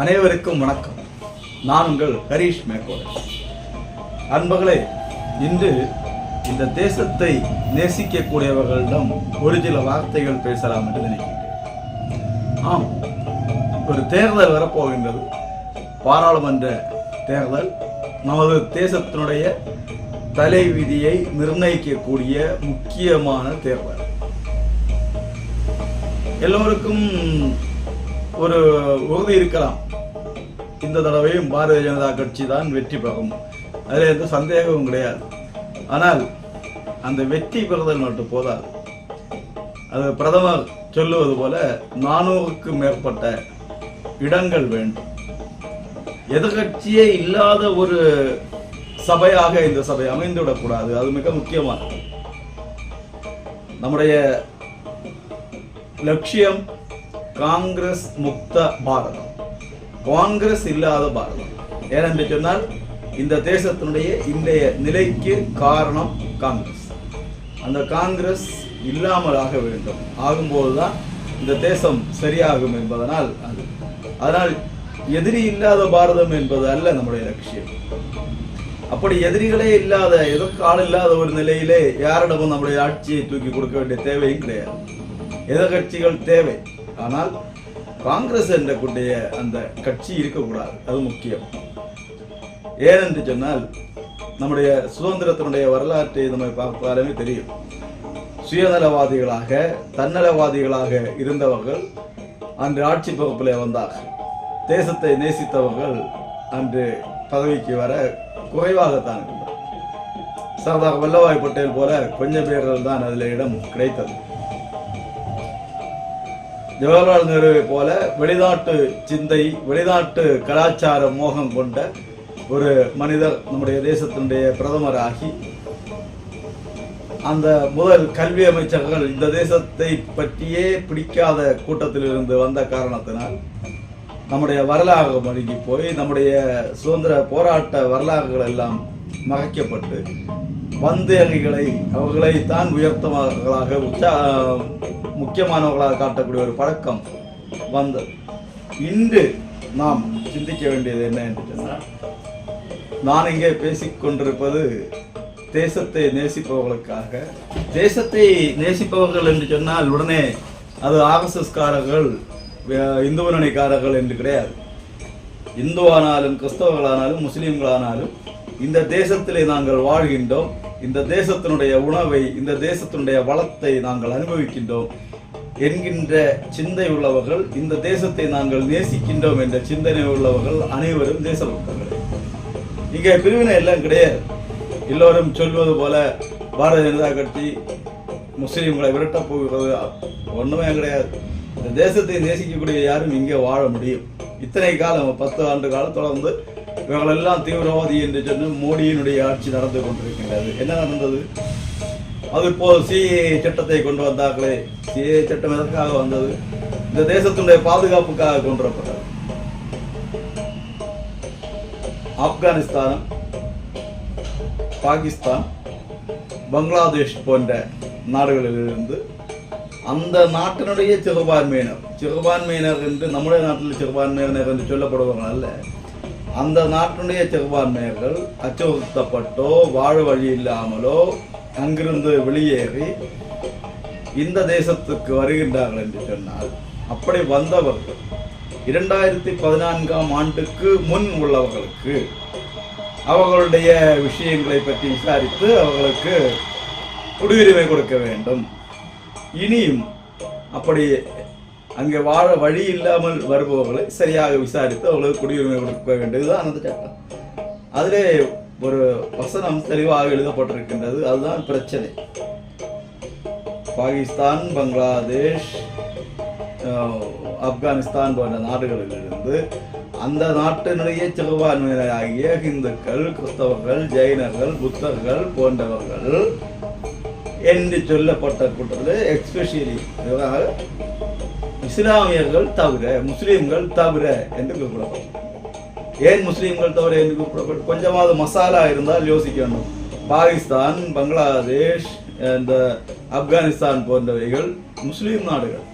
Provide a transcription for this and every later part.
அனைவருக்கும் வணக்கம். நான் உங்கள் ஹரீஷ் மேக்கோட அன்பர்களே இன்று இந்த தேசத்தை நேசிக்கக்கூடியவர்களிடம் ஒரு சில வார்த்தைகள் பேசலாம் என்று நினைக்கின்றேன். ஆம் ஒரு தேர்தல் வரப்போகின்றது. பாராளுமன்ற தேர்தல் நமது தேசத்தினுடைய தலைவிதியை நிர்ணயிக்கக்கூடிய முக்கியமான தேர்தல். எல்லோருக்கும் ஒரு உறுதி இருக்கலாம். இந்த தடவையும் பாரதிய ஜனதா கட்சி தான் வெற்றி பெறும் அதில் எந்த சந்தேகமும் கிடையாது. ஆனால் அந்த வெற்றி பெறுதல் மட்டும் போதாது. அது பிரதமர் சொல்லுவது போல நானூறுக்கு மேற்பட்ட இடங்கள் வேண்டும். எதிர்கட்சியே இல்லாத ஒரு சபையாக இந்த சபை அமைந்துவிடக்கூடாது அது மிக முக்கியமானது. நம்முடைய லட்சியம் காங்கிரஸ் முக்த பாரதம். காங்கிரஸ் இல்லாத பாரதம். ஏனென்று சொன்னால் இந்த தேசத்தினுடைய இன்றைய நிலைக்கு காரணம் காங்கிரஸ். அந்த காங்கிரஸ் இல்லாமல் ஆக வேண்டும். ஆகும்போதுதான் இந்த தேசம் சரியாகும் என்பதனால் அது. அதனால் எதிரி இல்லாத பாரதம் என்பது அல்ல நம்முடைய லட்சியம். அப்படி எதிரிகளே இல்லாத எதிர்கால இல்லாத ஒரு நிலையிலே யாரிடமும் நம்முடைய ஆட்சியை தூக்கி கொடுக்க வேண்டிய தேவையும் கிடையாது. எதிர்கட்சிகள் தேவை. ஆனால் காங்கிரஸ் என்ற கூடிய அந்த கட்சி இருக்கக்கூடாது. அது முக்கியம். ஏனென்று சொன்னால் நம்முடைய சுதந்திரத்தினுடைய வரலாற்றை நம்ம பார்த்தாலுமே தெரியும். சுயநலவாதிகளாக தன்னலவாதிகளாக இருந்தவர்கள் அன்று ஆட்சி பொறுப்பிலே வந்தார்கள். தேசத்தை நேசித்தவர்கள் அன்று பதவிக்கு வர குறைவாகத்தான் இருந்தார் சர்தார் வல்லபாய் பட்டேல் போல கொஞ்சம் பேர்கள் தான் அதில் இடம் கிடைத்தது. ஜவஹர்லால் நேருவை போல வெளிநாட்டு சிந்தை வெளிநாட்டு கலாச்சார மோகம் கொண்ட ஒரு மனிதர் நம்முடைய தேசத்தினுடைய பிரதமராகி அந்த முதல் கல்வி அமைச்சர்கள் இந்த தேசத்தை பற்றியே பிடிக்காத கூட்டத்தில் இருந்து வந்த காரணத்தினால் நம்முடைய வரலாறு மழுங்கி போய் நம்முடைய சுதந்திர போராட்ட வரலாறுகள் எல்லாம் மறைக்கப்பட்டு வந்தேறிகளை அவர்களை தான் உயர்த்தவர்களாக உச்சா முக்கியமானவர்களாக காட்டக்கூடிய ஒரு பழக்கம் வந்தது இன்று நாம் சிந்திக்க வேண்டியது என்ன என்று சொன்னால் நான் இங்கே பேசிக்கொண்டிருப்பது தேசத்தை நேசிப்பவர்களுக்காக. தேசத்தை நேசிப்பவர்கள் என்று சொன்னால் உடனே அது ஆர்எஸ்எஸ்காரர்கள் இந்து முன்னணிக்காரர்கள் என்று கிடையாது. இந்துவானாலும் கிறிஸ்தவர்களானாலும் முஸ்லீம்களானாலும் இந்த தேசத்திலே நாங்கள் வாழ்கின்றோம். இந்த தேசத்தினுடைய உணவை இந்த தேசத்தினுடைய வளத்தை நாங்கள் அனுபவிக்கின்றோம் என்கின்ற சிந்தை உள்ளவர்கள் இந்த தேசத்தை நாங்கள் நேசிக்கின்றோம் என்ற சிந்தனை உள்ளவர்கள் அனைவரும் தேசபக்தர்கள். இங்கே பிரிவினை எல்லாம் கிடையாது. எல்லோரும் சொல்வது போல பாரதிய ஜனதா கட்சி முஸ்லீம்களை விரட்டப் போகிறது ஒண்ணுமே கிடையாது. இந்த தேசத்தை நேசிக்கக்கூடிய யாரும் இங்கே வாழ முடியும். இத்தனை காலம் பத்து ஆண்டு காலம் தொடர்ந்து இவங்களெல்லாம் தீவிரவாதி என்று சொன்ன மோடியினுடைய ஆட்சி நடந்து கொண்டிருக்கின்றது. என்ன நடந்தது? அது இப்போ சிஏ சட்டத்தை கொண்டு வந்தார்களே. சிஏ சட்டம் எதற்காக வந்தது? இந்த தேசத்தினுடைய பாதுகாப்புக்காக கொண்டு வரப்பட்டது ஆப்கானிஸ்தான் பாகிஸ்தான் பங்களாதேஷ் போன்ற நாடுகளிலிருந்து அந்த நாட்டினுடைய சிறுபான்மையினர் சிறுபான்மையினர் என்று நம்முடைய நாட்டில் சிறுபான்மையினர் என்று சொல்லப்படுவார்கள் அல்ல. அந்த நாட்டினுடைய சிறுபான்மையர்கள் அச்சுறுத்தப்பட்டோ வாழ வழி இல்லாமலோ அங்கிருந்து வெளியேறி இந்த தேசத்துக்கு வருகின்றார்கள் என்று சொன்னால் அப்படி வந்தவர்கள் இரண்டாயிரத்தி பதினான்காம் ஆண்டுக்கு முன் உள்ளவர்களுக்கு அவர்களுடைய விஷயங்களை பற்றி விசாரித்து அவர்களுக்கு குடியுரிமை கொடுக்க வேண்டும். இனியும் அப்படி அங்கே வாழ வழி இல்லாமல் வருபவர்களை சரியாக விசாரித்து அவர்களுக்கு குடியுரிமை கொடுக்க வேண்டியதுதான் அந்த சட்டம் அதிலே ஒரு வசனம் தெளிவாக எழுதப்பட்டிருக்கின்றது. அதுதான் பிரச்சனை. பாகிஸ்தான் பங்களாதேஷ் ஆப்கானிஸ்தான் போன்ற நாடுகளிலிருந்து அந்த நாட்டினுடைய சிறுபான்மையினராகிய இந்துக்கள் கிறிஸ்தவர்கள் ஜெயினர்கள் புத்தர்கள் போன்றவர்கள் என்று சொல்லப்பட்ட கூட்டத்தில் எக்ஸ்பெஷலி இஸ்லாமியர்கள் தவிர முஸ்லீம்கள் தவிர என்று கூப்பிடப்படும் ஏன் முஸ்லீம்கள் தவிர என்று கூப்பிடப்படும் கொஞ்சமாவது மசாலா இருந்தால் யோசிக்க வேண்டும் பாகிஸ்தான் பங்களாதேஷ் இந்த ஆப்கானிஸ்தான் போன்றவைகள் முஸ்லீம் நாடுகள்.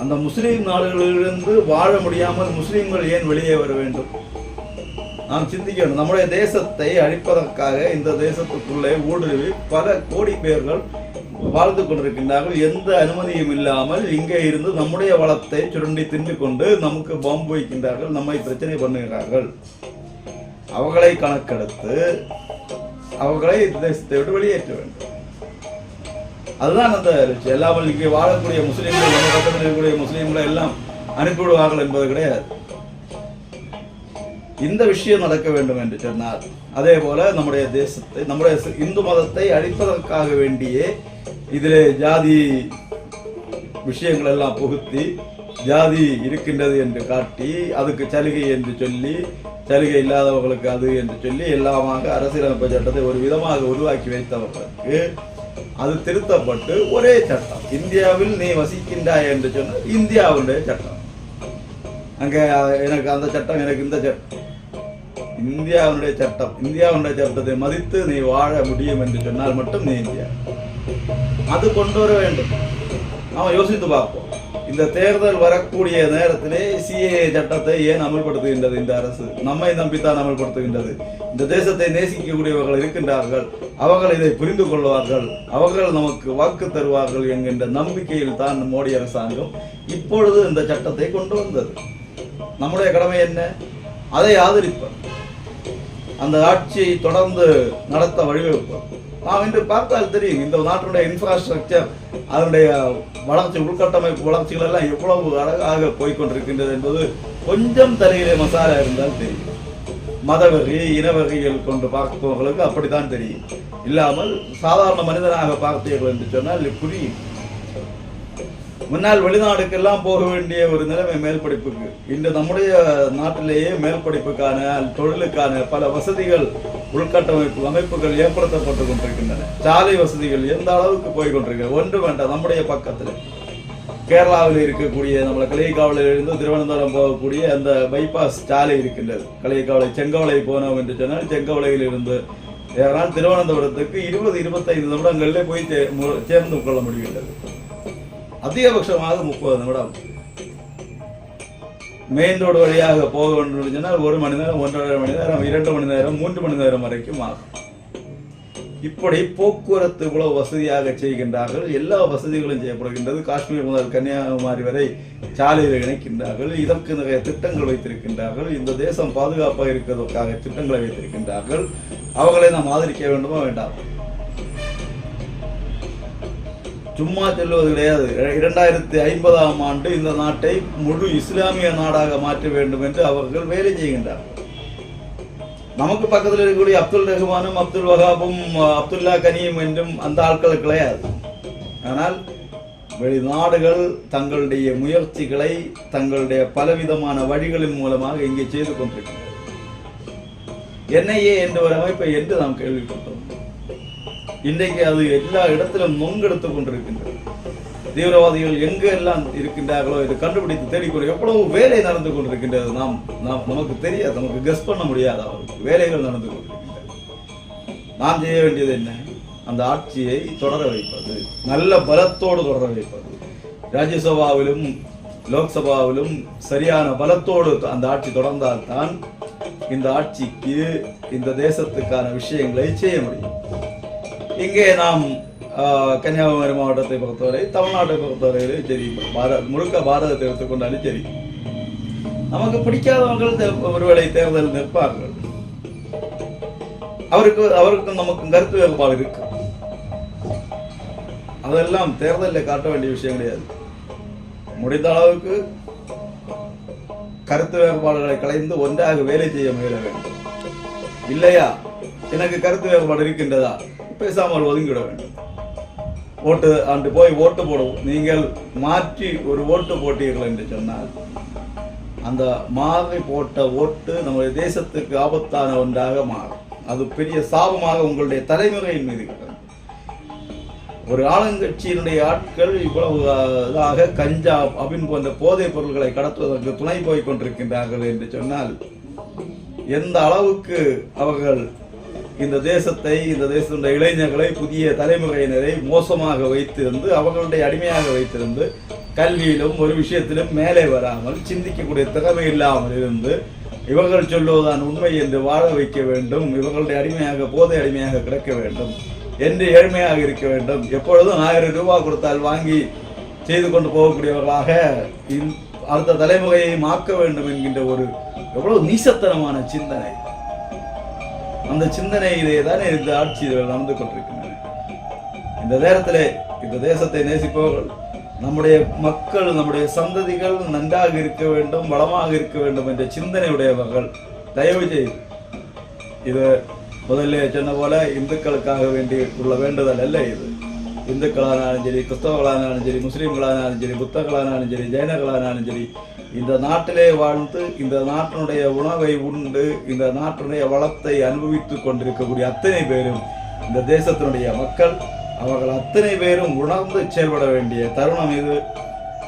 அந்த முஸ்லீம் நாடுகளிலிருந்து வாழ முடியாமல் முஸ்லீம்கள் ஏன் வெளியே வர வேண்டும்? நாம் சிந்திக்கணும். நம்முடைய தேசத்தை அழிப்பதற்காக இந்த தேசத்துக்குள்ளே ஊடுருவி பல கோடி பேர்கள் வாழ்ந்து கொண்டிருக்கின்றார்கள். எந்த அனுமதியும் இல்லாமல் இங்கே இருந்து நம்முடைய வளத்தை சுரண்டி தின்று கொண்டு நமக்கு பாம்பு வைக்கின்றார்கள் நம்மை பிரச்சனை பண்ணுகிறார்கள். அவர்களை கணக்கெடுத்து அவர்களை தேசத்தை விட்டு வெளியேற்ற வேண்டும். அதுதான் அந்த எல்லாம் இங்கே வாழக்கூடிய முஸ்லீம்கள் நம்ம பக்கத்தில் இருக்கக்கூடிய முஸ்லீம்களை எல்லாம் அனுப்பிவிடுவார்கள் என்பது கிடையாது. இந்த விஷயம் நடக்க வேண்டும் என்று சொன்னார் அதே போல நம்முடைய தேசத்தை நம்முடைய இந்து மதத்தை அழிப்பதற்காக வேண்டியே இதில் ஜாதி விஷயங்கள் எல்லாம் புகுத்தி ஜாதி இருக்கின்றது என்று காட்டி அதுக்கு சலுகை என்று சொல்லி சலுகை இல்லாதவர்களுக்கு அது என்று சொல்லி எல்லாமாக அரசியலமைப்பு சட்டத்தை ஒரு விதமாக உருவாக்கி வைத்தவர்களுக்கு அது திருத்தப்பட்டு ஒரே சட்டம். இந்தியாவில் நீ வசிக்கின்றாய் என்று சொன்னால் இந்தியாவுடைய சட்டம். அங்கே எனக்கு அந்த சட்டம் எனக்கு இந்த சட்டம். இந்தியாவுடைய சட்டம் இந்தியாவுடைய சட்டத்தை மதித்து நீ வாழ முடியும் என்று சொன்னால் மட்டும் நீ இந்தியா. அது கொண்டு வர வேண்டும். நாம யோசித்து பார்ப்போம். இந்த தேர்தல் வரக்கூடிய நேரத்திலே சிஏ சட்டத்தை ஏன் அமல்படுத்துகின்றது இந்த அரசு? நம்மை நம்பித்தான் அமல்படுத்துகின்றது. இந்த தேசத்தை நேசிக்கக்கூடியவர்கள் இருக்கின்றார்கள். அவர்கள் இதை புரிந்து கொள்வார்கள். அவர்கள் நமக்கு வாக்கு தருவார்கள் என்கின்ற நம்பிக்கையில் தான் மோடி அரசாங்கம் இப்பொழுது இந்த சட்டத்தை கொண்டு வந்தது. நம்முடைய கடமை என்ன? அதை ஆதரிப்பது. அந்த ஆட்சியை தொடர்ந்து நடத்த வழிவகுப்போம் நாம் இன்று பார்த்தால் தெரியும் இந்த நாட்டினுடைய இன்ஃப்ராஸ்ட்ரக்சர் அதனுடைய வளர்ச்சி உள்கட்டமைப்பு வளர்ச்சிகள் எல்லாம் எவ்வளவு அழகாக போய்க்கொண்டிருக்கின்றது என்பது கொஞ்சம் தலையிலே மசாலா இருந்தால் தெரியும். மதவெறி இனவகைகள் கொண்டு பார்ப்பவர்களுக்கு அப்படித்தான் தெரியும். இல்லாமல் சாதாரண மனிதனாக பார்த்தீர்கள் என்று சொன்னால் புரியும். முன்னால் வெளிநாடுக்கெல்லாம் போக வேண்டிய ஒரு நிலைமை மேல் படிப்புக்கு இன்று நம்முடைய நாட்டிலேயே மேல் படிப்புக்கான தொழிலுக்கான பல வசதிகள் உள்கட்டமைப்பு அமைப்புகள் ஏற்படுத்தப்பட்டு கொண்டிருக்கின்றன சாலை வசதிகள் எந்த அளவுக்கு போய் கொண்டிருக்கிறது ஒன்று வேண்டாம் நம்முடைய பக்கத்தில். கேரளாவில் இருக்கக்கூடிய நம்மளை கலையக்காவலிலிருந்து திருவனந்தபுரம் போகக்கூடிய அந்த பைபாஸ் சாலை இருக்கின்றது. கலையக்காவலை செங்கவலை போனோம் என்று சொன்னால் செங்கவலையில் இருந்து ஏனால் திருவனந்தபுரத்துக்கு இருபது இருபத்தைந்து நிமிடங்களிலே போய் மு- சேர்ந்து கொள்ள முடிகின்றது. அதிகபட்சமாக முப்பது நிமிடம். மெயின் ரோடு வழியாக போக வேண்டும் சொன்னால் ஒரு மணி நேரம் ஒன்றரை மணி நேரம் இரண்டு மணி நேரம் மூன்று மணி நேரம் வரைக்கும் ஆகும். இப்படி போக்குவரத்து இவ்வளவு வசதியாக செய்கின்றார்கள். எல்லா வசதிகளும் செய்யப்படுகின்றது. காஷ்மீர் முதல் கன்னியாகுமரி வரை சாலையில் இணைக்கின்றார்கள். இதற்கு நிறைய திட்டங்கள் வைத்திருக்கின்றார்கள். இந்த தேசம் பாதுகாப்பாக இருக்கிறதற்காக திட்டங்களை வைத்திருக்கின்றார்கள். அவர்களை நாம் ஆதரிக்க வேண்டுமா? வேண்டாம்? சும்மா செல்வது கிடையாது. இரண்டாயிரத்தி ஐம்பதாம் ஆண்டு இந்த நாட்டை முழு இஸ்லாமிய நாடாக மாற்ற வேண்டும் என்று அவர்கள் வேலை செய்கின்றார்கள் நமக்கு பக்கத்தில் இருக்கக்கூடிய அப்துல் ரஹ்மானும் அப்துல் வஹாபும் அப்துல்லா கனியும் என்றும் அந்த ஆட்கள் கிடையாது. ஆனால் வெளிநாடுகள் தங்களுடைய முயற்சிகளை தங்களுடைய பலவிதமான வழிகளின் மூலமாக இங்கே செய்து கொண்டிருக்கின்றனர் என்ஐஏ என்ற ஒரு அமைப்பை என்று நாம் கேள்விப்பட்டோம். இன்றைக்கு அது எல்லா இடத்திலும் நொங்கெடுத்து கொண்டிருக்கின்றது. தீவிரவாதிகள் எங்கு எல்லாம் இருக்கின்றார்களோ இதை கண்டுபிடித்து தேடிக்கொண்டு எவ்வளவு வேலை நடந்து கொண்டிருக்கின்றது நாம் நாம் நமக்கு தெரியாது நமக்கு கெஸ் பண்ண முடியாது அவருக்கு. வேலைகள் நடந்து கொண்டிருக்கின்றன நாம் செய்ய வேண்டியது என்ன? அந்த ஆட்சியை தொடர வைப்பது நல்ல பலத்தோடு தொடர வைப்பது. ராஜ்யசபாவிலும் லோக்சபாவிலும் சரியான பலத்தோடு அந்த ஆட்சி தொடர்ந்தால்தான் இந்த ஆட்சிக்கு இந்த தேசத்துக்கான விஷயங்களை செய்ய முடியும். இங்கே நாம் ஆஹ், கன்னியாகுமரி மாவட்டத்தை பொறுத்தவரை தமிழ்நாட்டை பொறுத்தவரையிலும் சரி பாரத முழுக்க பாரதத்தை எடுத்துக்கொண்டாலும் சரி நமக்கு பிடிக்காதவர்கள் ஒருவேளை தேர்தல் நிற்பார்கள். அவருக்கு அவருக்கும் நமக்கும் கருத்து வேறுபாடு இருக்கு. அதெல்லாம் தேர்தலில் காட்ட வேண்டிய விஷயம் கிடையாது. முடிந்த அளவுக்கு கருத்து வேறுபாடுகளை கலைந்து ஒன்றாக வேலை செய்ய முயல வேண்டும். இல்லையா? எனக்கு கருத்து வேறுபாடு இருக்கின்றதா? பேசாமல் ஒதுங்கிவிட வேண்டும். ஓட்டு அன்று போய் ஓட்டு போடுவோம் நீங்கள் மாற்றி ஒரு ஓட்டு போட்டீர்கள் என்று சொன்னால் அந்த மாறி போட்ட ஓட்டு நம்முடைய தேசத்துக்கு ஆபத்தான ஒன்றாக மாறும். அது பெரிய சாபமாக உங்களுடைய தலைமுறையின் மீது ஒரு ஆளுங்கட்சியினுடைய ஆட்கள் இவ்வளவு இதாக கஞ்சா அபின் போன்ற போதைப் பொருட்களை கடத்துவதற்கு துணை போய் கொண்டிருக்கின்றார்கள் என்று சொன்னால் எந்த அளவுக்கு அவர்கள் இந்த தேசத்தை இந்த தேசத்துடைய இளைஞர்களை புதிய தலைமுறையினரை மோசமாக வைத்திருந்து அவர்களுடைய அடிமையாக வைத்திருந்து கல்வியிலும் ஒரு விஷயத்திலும் மேலே வராமல் சிந்திக்கக்கூடிய திறமை இல்லாமல் இருந்து இவர்கள் சொல்லுவதுதான் உண்மை என்று வாழ வைக்க வேண்டும் இவர்களுடைய அடிமையாக போதை அடிமையாக கிடக்க வேண்டும் என்று ஏழ்மையாக இருக்க வேண்டும். எப்பொழுதும் ஆயிரம் ரூபாய் கொடுத்தால் வாங்கி செய்து கொண்டு போகக்கூடியவர்களாக அடுத்த தலைமுறையை மாக்க வேண்டும் என்கின்ற ஒரு எவ்வளவு நீசத்தனமான சிந்தனை. அந்த சிந்தனையிலே தானே இந்த ஆட்சிகள் நடந்து கொண்டிருக்கின்றன இந்த நேரத்தில் இந்த தேசத்தை நேசிப்பவர்கள் நம்முடைய மக்கள் நம்முடைய சந்ததிகள் நன்றாக இருக்க வேண்டும் வளமாக இருக்க வேண்டும் என்ற சிந்தனையுடையவர்கள் தயவு செய்து இது முதல்ல சொன்ன போல இந்துக்களுக்காக வேண்டி உள்ள வேண்டுதல் அல்ல இது. இந்துக்களானாலும் சரி கிறிஸ்தவர்களானாலும் சரி முஸ்லீம்களானாலும் சரி புத்தர்களானாலும் சரி ஜெயினர்களானாலும் சரி இந்த நாட்டிலே வாழ்ந்து இந்த நாட்டினுடைய உணவை உண்டு இந்த நாட்டினுடைய வளத்தை அனுபவித்துக் கொண்டிருக்கக்கூடிய அத்தனை பேரும் இந்த தேசத்தினுடைய மக்கள். அவர்கள் அத்தனை பேரும் உணர்ந்து செயல்பட வேண்டிய தருணம் இது.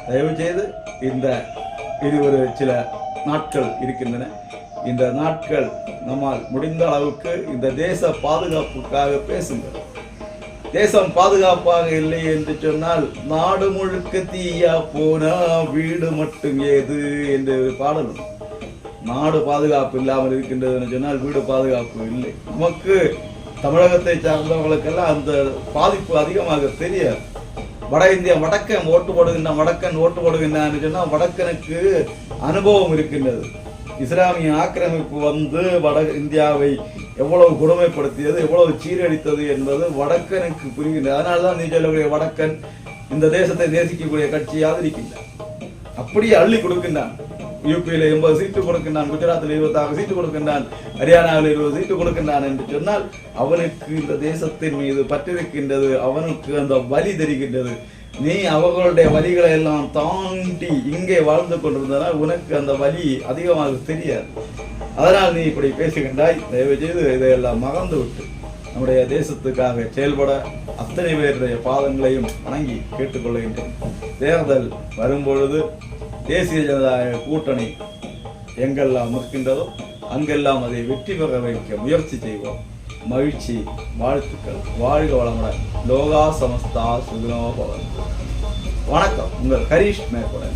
தயவு செய்து இந்த இது ஒரு சில நாட்கள் இருக்கின்றன. இந்த நாட்கள் நம்மால் முடிந்த அளவுக்கு இந்த தேச பாதுகாப்புக்காக பேசுங்கள். தேசம் பாதுகாப்பாக இல்லை என்று சொன்னால் நாடு முழுக்க தீயா போனா வீடு மட்டும் ஏது என்று ஒரு பாடல். நாடு பாதுகாப்பு இல்லாமல் இருக்கின்றது என்று சொன்னால் வீடு பாதுகாப்பு இல்லை. நமக்கு தமிழகத்தை சார்ந்தவர்களுக்கெல்லாம் அந்த பாதிப்பு அதிகமாக தெரியாது. வட இந்தியா வடக்கன் ஓட்டு போடுகின்றான் வடக்கன் ஓட்டு போடுகின்றான்னு சொன்னால் வடக்கனுக்கு அனுபவம் இருக்கின்றது. இஸ்லாமிய ஆக்கிரமிப்பு வந்து வட இந்தியாவை எவ்வளவு கொடுமைப்படுத்தியது எவ்வளவு சீரழித்தது என்பது வடக்கனுக்கு புரிகின்றது அதனால தான் நீ சொல்லக்கூடிய வடக்கன் இந்த தேசத்தை நேசிக்கக்கூடிய கட்சி ஆதரிக்கின்றான் அப்படியே அள்ளி கொடுக்கின்றான். யூபியில் எண்பது சீட்டு கொடுக்கின்றான் குஜராத்தில் இருபத்தாறு சீட்டு கொடுக்கின்றான் ஹரியானாவில் இருபது சீட்டு கொடுக்கின்றான் என்று சொன்னால் அவனுக்கு இந்த தேசத்தின் மீது பற்றிருக்கின்றது அவனுக்கு அந்த வலி தெரிகின்றது. நீ அவர்களுடைய வலிகளை எல்லாம் தாண்டி இங்கே வாழ்ந்து கொண்டிருந்தனால் உனக்கு அந்த வலி அதிகமாக தெரியாது. அதனால் நீ இப்படி பேசுகின்றாய். தயவு செய்து இதையெல்லாம் மறந்து விட்டு நம்முடைய தேசத்துக்காக செயல்பட அத்தனை பேருடைய பாதங்களையும் வணங்கி கேட்டுக்கொள்கின்றேன். தேர்தல் வரும்பொழுது தேசிய ஜனநாயக கூட்டணி எங்கெல்லாம் இருக்கின்றதோ அங்கெல்லாம் அதை வெற்றி பெற வைக்க முயற்சி செய்வோம். மகிழ்ச்சி வாழ்த்துக்கள். வாழ்க வளமுடன். லோகா சமஸ்தா சுகுணோ பவன். வணக்கம். உங்கள் ஹரீஷ் மேற்கொடன்